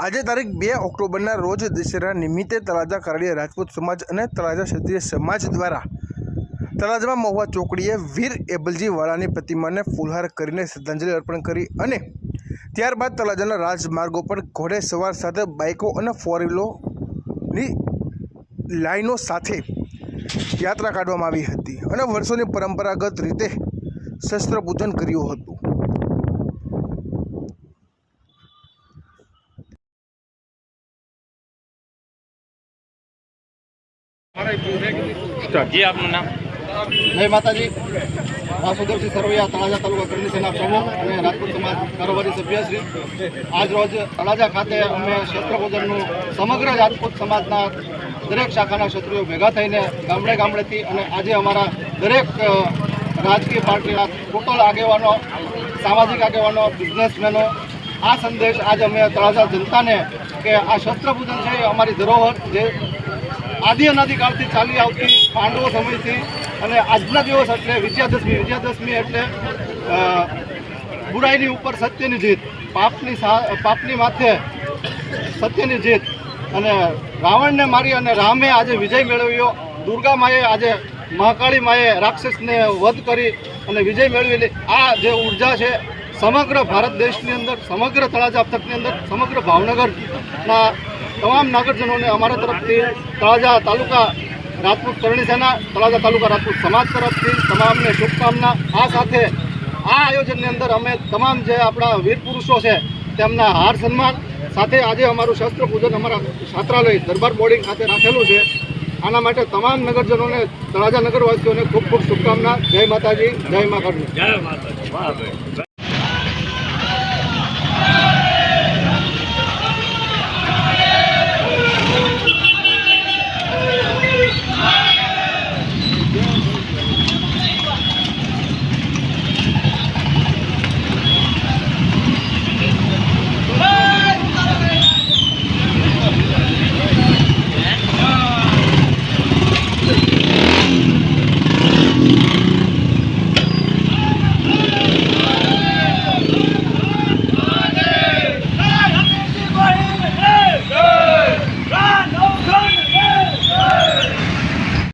આજે તારીખ બે ઓક્ટોબરના રોજ દશેરા નિમિત્તે તળાજા કારડીયા રાજપૂત સમાજ અને તળાજા ક્ષત્રિય સમાજ દ્વારા તળાજામાં મહુવા ચોકડીએ વીર એબલજી વાળાની પ્રતિમાને ફૂલહાર કરીને શ્રદ્ધાંજલિ અર્પણ કરી અને ત્યારબાદ તળાજાના રાજમાર્ગો પર ઘોડે સવાર સાથે બાઇકો અને ફોર વ્હીલોની લાઈનો સાથે યાત્રા કાઢવામાં આવી હતી અને વર્ષોની પરંપરાગત રીતે શસ્ત્ર પૂજન કર્યું હતું. જી, આપનું નામ? જય માતાજી. વાસુદેવસિંહ સરવૈયા તળાજા તાલુકા કરણી સેના પ્રમુખ અને રાજપૂત સમાજ કારોબારી સભ્યશ્રી. આજ રોજ તળાજા ખાતે અમે ક્ષેત્રપૂજનનું સમગ્ર રાજપૂત સમાજના દરેક શાખાના ક્ષત્રિયો ભેગા થઈને ગામડે ગામડેથી અને આજે અમારા દરેક રાજકીય પાર્ટીના ટોટલ આગેવાનો, સામાજિક આગેવાનો, બિઝનેસમેનો, આ સંદેશ આજે અમે તળાજા જનતાને કે આ શસ્ત્રપૂજન છે અમારી ધરોહર જે આદિ અનાદિકાળથી ચાલી આવતી પાંડવો સમયથી અને આજના દિવસ એટલે વિજયાદશમી વિજયાદશમી એટલે બુરાઈની ઉપર સત્યની જીત, પાપની પાપની માથે સત્યની જીત અને રાવણને મારી અને રામે આજે વિજય મેળવ્યો, દુર્ગા માએ આજે મહાકાળી માએ રાક્ષસને વધ કરી અને વિજય મેળવેલી. આ જે ઊર્જા છે સમગ્ર ભારત દેશની અંદર, સમગ્ર તળાજા પથકની અંદર, સમગ્ર ભાવનગરના તમામ નાગરજનોને અમારા તરફથી તળાજા તાલુકા રાજપૂત કરણી સેના, તળાજા તાલુકા રાજપૂત સમાજ તરફથી તમામને શુભકામના. આ સાથે આ આયોજનની અંદર અમે તમામ જે આપણા વીર પુરુષો છે, તેમના હાર સન્માન, સાથે આજે અમારું શસ્ત્ર પૂજન અમારા છાત્રાલય દરબાર બોર્ડિંગ ખાતે રાખેલું છે. આના માટે તમામ નગરજનોને, તળાજા નગરવાસીઓને ખૂબ ખૂબ શુભકામના. જય માતાજી, જય મા